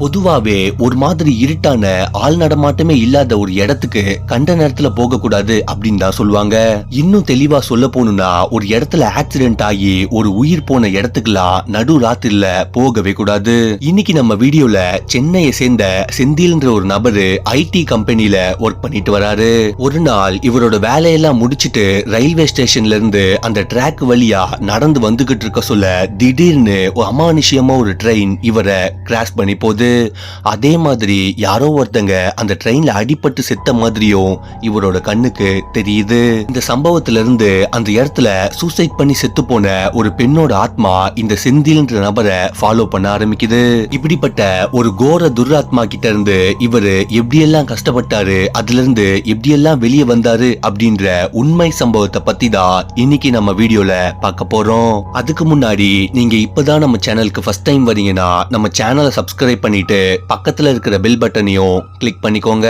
பொதுவாவே ஒரு மாதிரி இருட்டான ஆள் நடமாட்டமே இல்லாத ஒரு இடத்துக்கு கண்ட நேரத்துல போக கூடாது அப்படின்னு தான் சொல்லுவாங்க. இன்னும் தெளிவா சொல்ல போகணும்னா ஒரு இடத்துல ஆக்சிடென்ட் ஆகி ஒரு உயிர் போன இடத்துக்குலாம் நடு ராத்திரில போகவே கூடாது. இன்னைக்கு நம்ம வீடியோல சென்னையை சேர்ந்த செந்தில்ன்ற ஒரு நபரு ஐடி கம்பெனில ஒர்க் பண்ணிட்டு வராரு. ஒரு நாள் இவரோட வேலையெல்லாம் முடிச்சிட்டு ரயில்வே ஸ்டேஷன்ல இருந்து அந்த ட்ராக் வழியா நடந்து வந்துகிட்டு இருக்க சொல்ல திடீர்னு ஒரு அமானுஷ்யமா ஒரு ட்ரெயின் இவரை கிராஷ் பண்ணி போகுது அதே மாதிரி யாரோ ஒருத்தங்க அந்த ட்ரெயின்ல அடிபட்டு செத்த மாதிரியும் இவரோட கண்ணுக்கு தெரியுது. இந்த சம்பவத்துல இருந்து அந்த இடத்துல சூசைட் பண்ணி செத்து போன ஒரு பெண்ணோட ஆத்மா இந்த செந்தில்ன்ற நபரை ஃபாலோ பண்ண ஆரம்பிக்குது. இப்படிப்பட்ட ஒரு கோர துராத்மா கிட்ட இருந்து இவரு எப்படியெல்லாம் கஷ்டப்பட்டாரு அதுல இருந்து எப்படியெல்லாம் வெளியே வந்தாரு அப்படின்ற உண்மை சம்பவத்தை பத்தி தான் இன்னைக்கு நம்ம வீடியோல பார்க்க போறோம். அதுக்கு முன்னாடி நீங்க இப்பதான் நம்ம சேனலுக்கு ஃபர்ஸ்ட் டைம் வரீங்கன்னா நம்ம சேனலை சப்ஸ்கிரைப் பண்ணி பண்ணிட்டு பக்கத்துல இருக்கிற பில் பட்டனையும் கிளிக் பண்ணிக்கோங்க.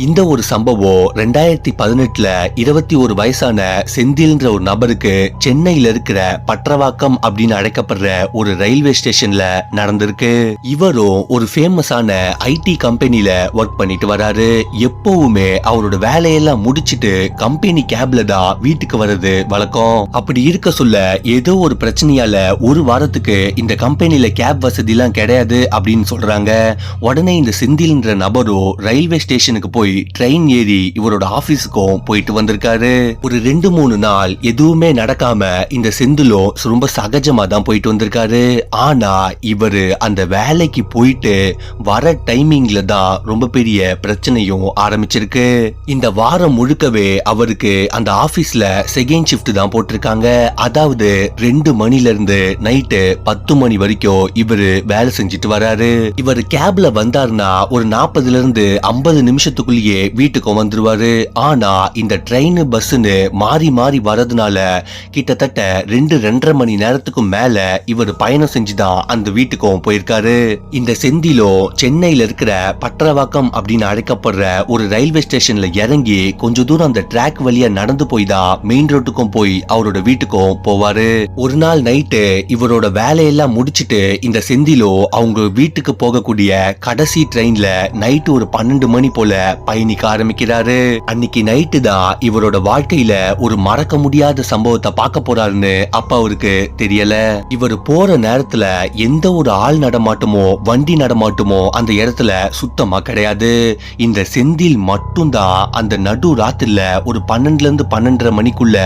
இந்த ஒரு சம்பவம் ரெண்டாயிரத்தி பதினெட்டுல இருபத்தி ஒரு வயசான செந்தில்ன்ற ஒரு நபருக்கு சென்னையில இருக்கிற பற்றவாக்கம் அப்படின்னு அழைக்கப்படுற ஒரு ரயில்வே ஸ்டேஷன்ல நடந்திருக்கு. இவரும் ஒரு ஃபேமஸான ஐடி கம்பெனில ஒர்க் பண்ணிட்டு வராரு. எப்பவுமே அவரோட வேலையெல்லாம் முடிச்சிட்டு கம்பெனி கேப்ல தான் வீட்டுக்கு வர்றது வழக்கம். அப்படி இருக்க சொல்ல ஏதோ ஒரு பிரச்சனையால ஒரு வாரத்துக்கு இந்த கம்பெனில கேப் வசதி எல்லாம் கிடையாது அப்படின்னு சொல்றாங்க. உடனே இந்த செந்தில்ன்ற நபரும் ரயில்வே ஸ்டேஷனுக்கு போய் ட்ரெயின் ஏறி இவரோட ஆபீஸுக்கும் போயிட்டு வந்திருக்காரு. ஒரு ரெண்டு மூணு நாள் எதுவுமே நடக்காம இந்த செந்திலும் ரொம்ப சகஜமா தான் போயிட்டு வந்திருக்காரு. ஆனா இவரு அந்த வேலைக்கு போயிட்டு வர டைமிங்ல தான் ரொம்ப பெரிய பிரச்சனையும் ஆரம்பிச்சிருக்கு. இந்த வாரம் முழுக்கவே அவருக்கு அந்த ஆபீஸ்ல செகண்ட் ஷிஃப்ட் தான் போட்டிருக்காங்க. அதாவது ரெண்டு மணில இருந்து நைட்டு பத்து மணி வரைக்கும் இவரு வேலை செஞ்சுட்டு வராரு. இவர் கேப்ல வந்தாருன்னா ஒரு நாற்பதுல இருந்து ஐம்பது நிமிஷத்துக்குள்ளேயே வீட்டுக்கும் வந்துருவாரு. ஆனா இந்த ட்ரெயின் பஸ்ன்னு மாறி மாறி வரதுனால கிட்டத்தட்ட ரெண்டு ரெண்டரை மணி நேரத்துக்கும் மேல இவர் பயணம் செஞ்சுதான் அந்த வீட்டுக்கும் போயிருக்காரு. இந்த செந்திலோ சென்னையில இருக்கிற பற்றவாக்கம் அப்படின்னு அழைக்கப்படுற ஒரு ரயில்வே ஸ்டேஷன்ல இறங்கி கொஞ்ச தூரம் அந்த ட்ராக் வழியா நடந்து போய் தான் மெயின் ரோட்டுக்கும் போய் அவரோட வீட்டுக்கும் போவாரு. ஒரு நாள் நைட்டு இவரோட வேலையெல்லாம் முடிச்சிட்டு இந்த செந்திலோ அவங்க வீட்டுக்கு போகக்கூடிய கடைசி ட்ரெயின்ல நைட்டு ஒரு பன்னெண்டு மணி போல பயணிக்க ஆரம்பிக்கிறாரு. அன்னைக்கு நைட்டு தான் இவரோட வாழ்க்கையில ஒரு மறக்க முடியாத சம்பவத்தை பார்க்க போறாருன்னு அப்ப அவருக்கு தெரியல. இவர் போற நேரத்துல எந்த ஒரு ஆள் நடமாட்டமோ வண்டி நடமாட்டமோ அந்த இடத்துல சுத்தமா கிடையாது. இந்த செந்தில் மட்டும்தான் அந்த நடு ராத்திரில ஒரு பன்னெண்டுல இருந்து பன்னெண்டரை மணிக்குள்ள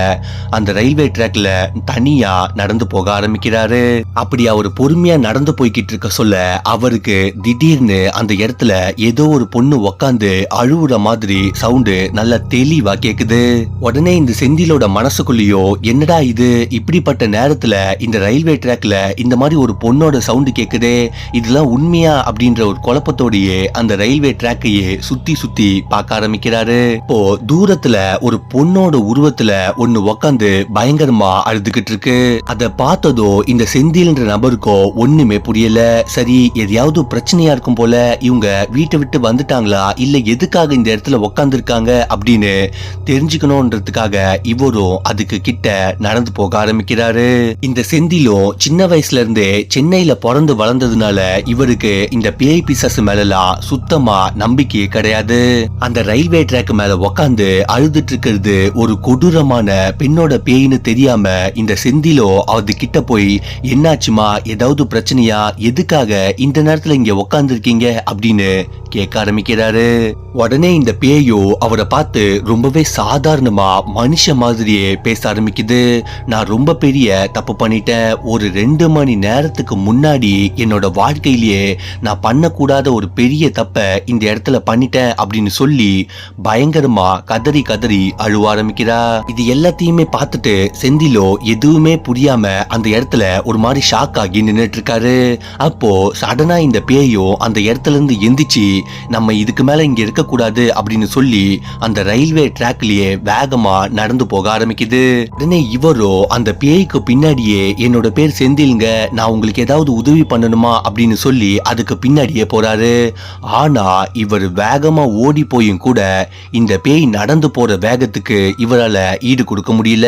அந்த ரயில்வே ட்ராக்ல தனியா நடந்து போக ஆரம்பிக்கிறாரு. அப்படி அவர் பொறுமையா நடந்து போய்கிட்டு இருக்க சொல்ல அவருக்கு திடீர்னு அந்த இடத்துல ஏதோ ஒரு பொண்ணு உக்காந்து அழுவுற மாதிரி சவுண்டு நல்லா தெளிவா கேக்குது. உடனே இந்த செந்திலோட மனசுக்குள்ளேயோ என்னடா இது? இப்படிப்பட்ட நேரத்துல இந்த ரயில்வே ட்ராக்ல இந்த மாதிரி ஒரு பொண்ணோட சவுண்டு கேக்குதே. இதெல்லாம் உண்மையா? அப்படின்ற ஒரு குழப்பத்தோடயே அந்த ரயில்வே ட்ராக்கையே சுத்தி சுத்தி பார்க்க ஆரம்பிக்கிறாரு. இப்போ தூரத்துல ஒரு பொண்ணோட உருவத்துல ஒண்ணு உக்காந்து பயங்கரமா அழுதுகிட்டு இருக்கு. அத பார்த்ததோ இந்த செந்தில்ன்ற நபருக்கோ ஒண்ணுமே புரியல. சரி எதையாவது பிரச்சனையா இருக்கும் போல இவங்க வீட்டை விட்டு வந்துட்டாங்களா? இல்ல எதுக்கு எதுக்காக இந்த இடத்துல உக்காந்துருக்காங்க அப்படின்னு தெரிஞ்சுக்கணும்ன்றதுக்காக இவரும் அதுக்கு கிட்ட நடந்து போக ஆரம்பிக்கிறாரு. இந்த செந்திலும் சின்ன வயசுல இருந்தே சென்னையில பிறந்து வளர்ந்ததுனால இவருக்கு இந்த பேய் பிசஸ் மேலலாம் சுத்தமா நம்பிக்கையே கிடையாது. அந்த ரயில்வே ட்ராக் மேல உக்காந்து அழுதுட்டு இருக்கிறது ஒரு கொடூரமான பெண்ணோட பேய்னு தெரியாம இந்த செந்திலோ அது கிட்ட போய் என்னாச்சுமா? ஏதாவது பிரச்சனையா? எதுக்காக இந்த நேரத்துல இங்க உக்காந்துருக்கீங்க? அப்படின்னு கேட்க ஆரம்பிக்கிறாரு. உடனே இந்த பேயோ அவரை பார்த்து ரொம்பவே சாதாரணமா மனுஷ மாதிரியே பேச ஆரம்பிக்குது. நான் ரொம்ப பெரிய தப்பு பண்ணிட்டேன். ஒரு ரெண்டு மணி நேரத்துக்கு முன்னாடி என்னோட வாழ்க்கையிலேயே நான் பண்ணக்கூடாத ஒரு பெரிய தப்ப இந்த இடத்துல பண்ணிட்டேன் அப்படின்னு சொல்லி பயங்கரமா கதறி கதறி அழுவ ஆரம்பிக்கிறா. இது எல்லாத்தையுமே பார்த்துட்டு செந்திலோ எதுவுமே புரியாம அந்த இடத்துல ஒரு மாதிரி ஷாக் ஆகி நின்னுட்டு இருக்காரு. அப்போ சடனா இந்த பேயோ அந்த இடத்துல இருந்து எந்திரிச்சு நம்ம இதுக்கு மேல இங்க இருக்க போகக்கூடாது அப்படின்னு சொல்லி அந்த ரயில்வே ட்ராக்லயே வேகமா நடந்து போக ஆரம்பிக்குது. உடனே இவரோ அந்த பேய்க்கு பின்னாடியே என்னோட பேர் செந்தில்ங்க நான் உங்களுக்கு ஏதாவது உதவி பண்ணணுமா? அப்படின்னு சொல்லி அதுக்கு பின்னாடியே போறாரு. ஆனா இவர் வேகமா ஓடி போயும் கூட இந்த பேய் நடந்து போற வேகத்துக்கு இவரால ஈடு கொடுக்க முடியல.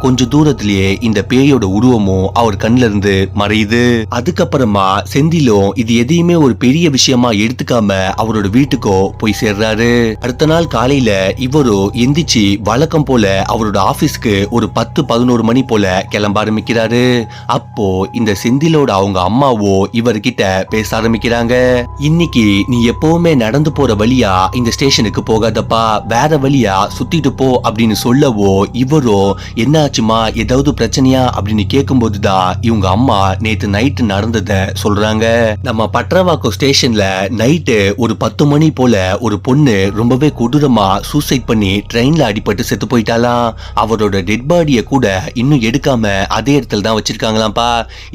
கொஞ்ச தூரத்திலேயே இந்த பேயோட உருவமும் அவர் கண்ணுல இருந்து மறையுது. அதுக்கப்புறமா செந்திலும் இது எதையுமே ஒரு பெரிய விஷயமா எடுத்துக்காம அவரோட வீட்டுக்கோ போய் சேர்றாரு. அடுத்த நாள் காலையில இவரோ எந்திரிச்சு வழக்கம் போல அவரோட ஆபீஸ்க்கு ஒரு பத்து பதினோரு மணி போல கிளம்ப ஆரம்பிக்கிறாரு. அப்போ இந்த செந்திலோட அவங்க அம்மாவோ இவர்கிட்ட பேச ஆரம்பிக்கிறாங்க. இன்னைக்கு நீ எப்பவுமே நடந்து போற வழியா இந்த ஸ்டேஷனுக்கு போகாதப்பா. வேற வழியா சுத்திட்டு போ அப்படின்னு சொல்லவோ இவரோ என்னாச்சுமா? ஏதாவது பிரச்சனையா? அப்படின்னு கேட்கும்போதுதான் இவங்க அம்மா நேத்து நைட்டு நடந்தத சொல்றாங்க. நம்ம பட்ரவாக்கம் ஸ்டேஷன்ல நைட்டு ஒரு பத்து மணி போல ஒரு பொண்ணு ரொம்பவே கொடூரமா சூசைட் பண்ணி ட்ரெயின்ல அடிபட்டு செத்து போயிட்டாலாம் அவரோட டெட் பாடியை கூட இன்னும் எடுக்காம அதே இடத்துல தான் வச்சிருக்காங்களாம்ப்பா.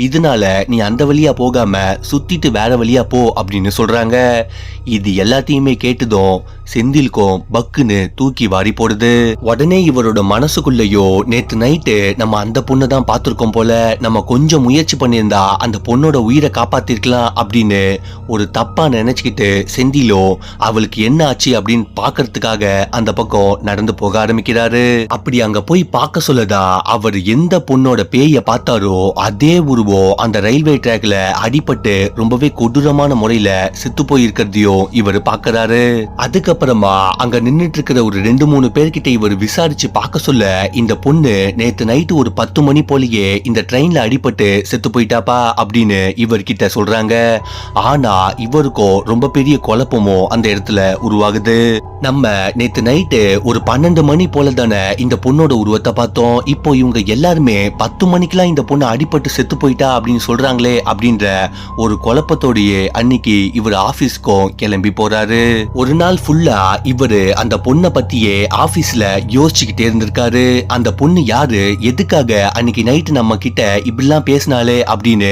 இதனால நீ அந்த வழியா போகாம சுத்திட்டு வேற வழியா போ அப்படின்னு சொல்றாங்க. இது எல்லாத்தையுமே கேட்டதும் செந்தில்கும் பக்குன்னு தூக்கி வாரி போடுது. உடனே இவரோட மனசுக்குள்ளேயோ நேத்து நைட்டு நம்ம அந்த பொண்ணை தான் பார்த்துருக்கோம் போல. நம்ம கொஞ்சம் முயற்சி பண்ணியிருந்தா அந்த பொண்ணோட உயிரை காப்பாத்திருக்கலாம் அப்படின்னு ஒரு தப்பா நினைச்சுக்கிட்டு செந்திலோ அவளுக்கு என்ன ஆச்சு அப்படின்னு பார்க்கறதுக்காக அந்த பக்கம் நடந்து போக ஆரம்பிக்கிறாரு. அப்படி அங்க போய் பார்க்க சொல்லதா அவர் எந்த பொண்ணோட பேய பார்த்தாரோ அதே உருவம் அந்த ரயில்வே ட்ராக்ல அடிபட்டு ரொம்பவே கொடூரமான முறையில செத்து போயிருக்கிறதையும் இவர் பாக்குறாரு அதுக்கப்புறமா அங்க நின்னுட்டு இருக்கிற ஒரு ரெண்டு மூணு பேர்கிட்ட இவர் விசாரிச்சு பார்க்க சொல்ல இந்த பொண்ணு நேத்து நைட்டு ஒரு பத்து மணி போலயே இந்த ட்ரெயின்ல அடிபட்டு செத்து போயிட்டாப்பா அப்படின்னு இவர்கிட்ட சொல்றாங்க. ஆனா இவருக்கும் ரொம்ப பெரிய குழப்பமோ அந்த இடத்துல உருவாகுது. நம்ம நேத்து நைட்டு ஒரு பன்னெண்டு மணி போல தானே இந்த பொண்ணோட உருவத்தை பார்த்தோம். இப்போ இவங்க எல்லாருமே பத்து மணிக்கெல்லாம் இந்த பொண்ணு அடிபட்டு செத்து போயிட்டா அப்படின்னு சொல்றாங்களே அப்படின்ற ஒரு குழப்பத்தோடையே அன்னைக்கு இவர் ஆபீஸ்க்கும் கிளம்பி போறாரு. ஒரு நாள் ஃபுல்லா இவரு அந்த பொண்ணை பத்தியே ஆபீஸ்ல யோசிச்சுக்கிட்டே இருந்திருக்காரு. அந்த பொண்ணு யாரு? எதுக்காக அன்னைக்கு நைட்டு நம்ம கிட்ட இப்படிலாம் பேசினாலே அப்படின்னு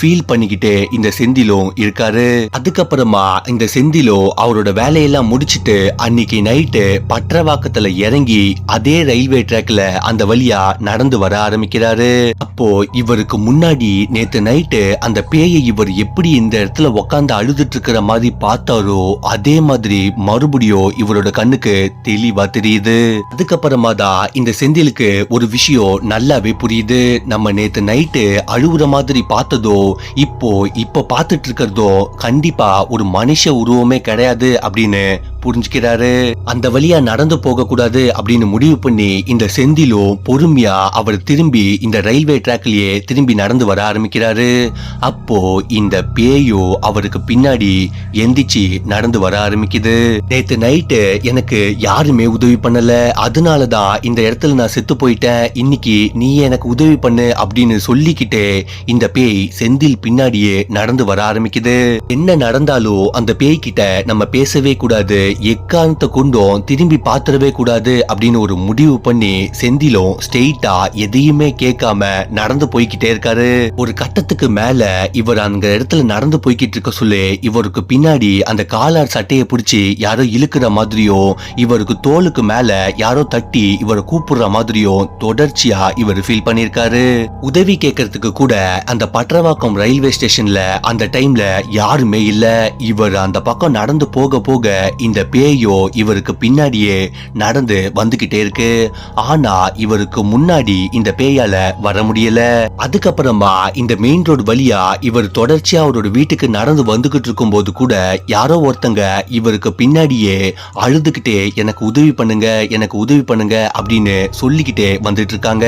ஃபீல் பண்ணிக்கிட்டே இந்த செந்திலும் இருக்காரு. அதுக்கப்புறமா இந்த செந்திலோ அவரோட வேலையெல்லாம் முடிச்சிட்டு அன்னைக்கு நைட்டு பற்றவாக்கத்துல இறங்கி அதே ரயில்வே ட்ராக்ல அந்த வழியா நடந்து வர ஆரம்பிக்கிறாரு. அப்போ இவருக்கு முன்னாடி நேத்து நைட்டு அந்த பேயை இவர் எப்படி இந்த இடத்துல உக்காந்து அழுதுட்டு இருக்கிற மாதிரி பார்த்தாரோ அதே மாதிரி மறுபடியும் இவரோட கண்ணுக்கு தெளிவா தெரியுது. அதுக்கப்புறமா தான் இந்த செந்திலுக்கு ஒரு விஷயம் நல்லாவே புரியுது. நம்ம நேத்து நைட்டு அழுகுற மாதிரி பார்த்ததோ இப்போ இப்ப பார்த்துட்டு இருக்கிறதோ கண்டிப்பா ஒரு மனுஷ உருவமே கிடையாது அப்படின்னு え、புரிஞ்சுக்கிறாரு. அந்த வழியா நடந்து போக கூடாது அப்படின்னு முடிவு பண்ணி இந்த செந்திலோ பொறுமையா அவர் திரும்பி இந்த ரயில்வே ட்ராக்லயே திரும்பி நடந்து வர ஆரம்பிக்கிறாரு. அப்போ இந்த பேயோ அவருக்கு பின்னாடி எந்திரிச்சு நடந்து வர ஆரம்பிக்குது. நேத்து நைட்டு எனக்கு யாருமே உதவி பண்ணல. அதனாலதான் இந்த இடத்துல நான் செத்து போயிட்டேன். இன்னைக்கு நீ எனக்கு உதவி பண்ணு அப்படின்னு சொல்லிக்கிட்டே இந்த பேய் செந்தில் பின்னாடியே நடந்து வர ஆரம்பிக்குது. என்ன நடந்தாலும் அந்த பேய் கிட்ட நம்ம பேசவே கூடாது. எக்காரணத்தை கொண்டும் திரும்பி பாத்திரவே கூடாது அப்படின்னு ஒரு முடிவு பண்ணி செந்திலும் ஸ்ட்ரெயிட்டா எதையுமே கேட்காம நடந்து போய்கிட்டே இருக்காரு. ஒரு கட்டத்துக்கு மேல இவர் அந்த இடத்துல நடந்து போய்கிட்டு இருக்க சொல்லு இவருக்கு பின்னாடி அந்த காலார் சட்டையை பிடிச்சி யாரோ இழுக்கிற மாதிரியோ இவருக்கு தோலுக்கு மேல யாரோ தட்டி இவரை கூப்பிடுற மாதிரியோ தொடர்ச்சியா இவர் ஃபீல் பண்ணிருக்காரு உதவி கேட்கறதுக்கு கூட அந்த பற்றவாக்கம் ரயில்வே ஸ்டேஷன்ல அந்த டைம்ல யாருமே இல்ல. இவர் அந்த பக்கம் நடந்து போக போக இந்த பேயோ இவருக்கு பின்னாடியே நடந்து வந்துகிட்டே இருக்கு. ஆனா இவருக்கு முன்னாடி இந்த பேயால வர முடியல. அதுக்கப்புறமா இந்த மெயின் ரோடு வழியா இவர் தொடர்ச்சியா அவரோட வீட்டுக்கு நடந்து வந்துகிட்டு இருக்கும் போது கூட யாரோ ஒருத்தங்க இவருக்கு பின்னாடியே அழுதுகிட்டே எனக்கு உதவி பண்ணுங்க எனக்கு உதவி பண்ணுங்க அப்படின்னு சொல்லிக்கிட்டே வந்துட்டு இருக்காங்க.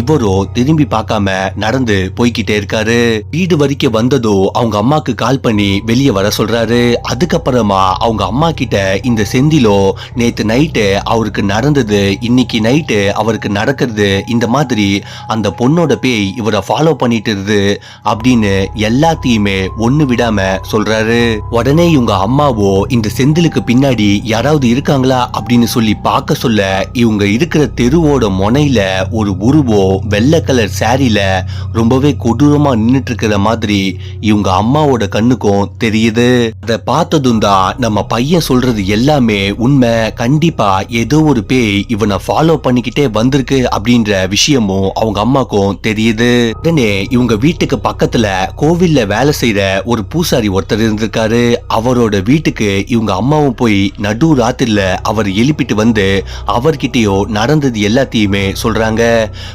இவரோ திரும்பி பார்க்காம நடந்து போய்கிட்டே இருக்காரு. வீடு வரைக்கும் வந்ததோ அவங்க அம்மாக்கு கால் பண்ணி வெளியே வர சொல்றாரு. அதுக்கப்புறமா அவங்க அம்மா கிட்ட இந்த செந்திலோ நேத்து நைட்டு அவருக்கு நடந்தது இன்னைக்கு நைட்டு அவருக்கு நடக்கிறது இந்த மாதிரி அந்த பொண்ணோட பேய் இவரை ஃபாலோ பண்ணிட்டு இருது அப்படின்னு எல்லாத்தையுமே ஒண்ணு விடாம சொல்றாரு. உடனே இவங்க அம்மாவோ இந்த செந்திலுக்கு பின்னாடி யாராவது இருக்காங்களா அப்படின்னு சொல்லி பார்க்க சொல்ல இவங்க இருக்கிற தெருவோட முனையில ஒரு உருவம் வெள்ளை கலர் சாரியில ரொம்பவே கொடூரமா நின்னுட்டு இருக்கிற மாதிரி இவங்க அம்மாவோட கண்ணுக்கும் தெரியுது. அதை பார்த்ததும் தான் நம்ம பையன் சொல்ல சொல்றது எல்லாமே உண்மை. கண்டிப்பா ஏதோ ஒரு பேய் இவனை ஃபாலோ பண்ணிக்கிட்டே வந்திருக்கு அப்படின்ற விஷயமும் அவங்க அம்மாக்கும் தெரியுது. உடனே இவங்க வீட்டுக்கு பக்கத்துல கோவில்ல வேலை செய்யற ஒரு பூசாரி ஒருத்தர் இருந்திருக்காரு. அவரோட வீட்டுக்கு இவங்க அம்மாவும் போய் நடு ராத்திரில அவர் எழுப்பிட்டு வந்து அவர்கிட்டயோ நடந்தது எல்லாத்தையுமே சொல்றாங்க.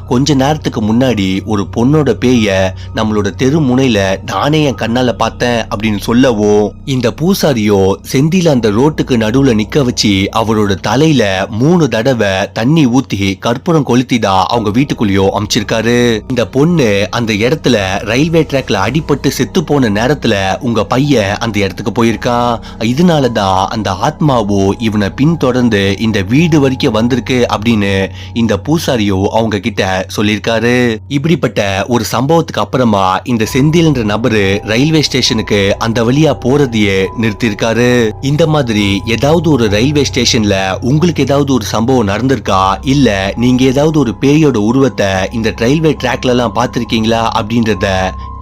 கொஞ்ச நேரத்துக்கு முன்னாடி ஒரு பொண்ணோட பேய நம்மளோட தெரு முனையில நானே என் கண்ணால பார்த்தேன் அப்படின்னு சொல்லவோ இந்த பூசாரியோ செந்தில அந்த ரோட் ரோட்டுக்கு நடுவுல நிக்க வச்சு அவரோட தலையில மூணு தடவை தண்ணி ஊத்தி கற்பூரம் கொளுத்திதான் அவங்க வீட்டுக்குள்ளேயோ அமைச்சிருக்காரு. இந்த பொண்ணு அந்த இடத்துல ரயில்வே ட்ராக்ல அடிபட்டு செத்து போன நேரத்துல உங்க பையன் அந்த இடத்துக்கு போயிருக்கான் இதனாலதான் அந்த ஆத்மாவோ இவனை பின்தொடர்ந்து இந்த வீடு வரைக்கும் வந்திருக்கு அப்படின்னு இந்த பூசாரியோ அவங்க கிட்ட சொல்லியிருக்காரு. இப்படிப்பட்ட ஒரு சம்பவத்துக்கு அப்புறமா இந்த செந்தில்ன்ற நபரு ரயில்வே ஸ்டேஷனுக்கு அந்த வழியா போறதையே நிறுத்தியிருக்காரு. இந்த மாதிரி ஏதாவது ஒரு ரயில்வே ஸ்டேஷன்ல உங்களுக்கு ஏதாவது ஒரு சம்பவம் நடந்திருக்கா? இல்ல நீங்க ஏதாவது ஒரு பேயோட உருவத்தை இந்த ரயில்வே ட்ராக்ல எல்லாம் பார்த்திருக்கீங்களா? அப்படின்றத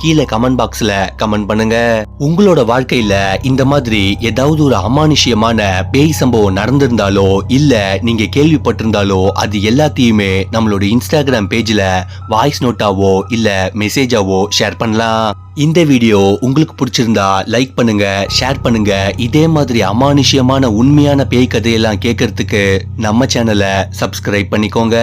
கீழே கமெண்ட் பாக்ஸ்ல கமெண்ட் பண்ணுங்க. உங்களோட வாழ்க்கையில இந்த மாதிரி ஏதாவது ஒரு அமானுஷ்யமான பேய் சம்பவம் நடந்திருந்தாலோ இல்ல நீங்க கேள்விப்பட்டிருந்தாலோ அது எல்லாத்தையுமே நம்மளோட இன்ஸ்டாகிராம் பேஜ்ல வாய்ஸ் நோட்டாவோ இல்ல மெசேஜாவோ ஷேர் பண்ணலாம். இந்த வீடியோ உங்களுக்கு பிடிச்சிருந்தா லைக் பண்ணுங்க ஷேர் பண்ணுங்க. இதே மாதிரி அமானுஷ்யமான உண்மையான பேய் கதையெல்லாம் கேட்கறதுக்கு நம்ம சேனலை சப்ஸ்கிரைப் பண்ணிக்கோங்க.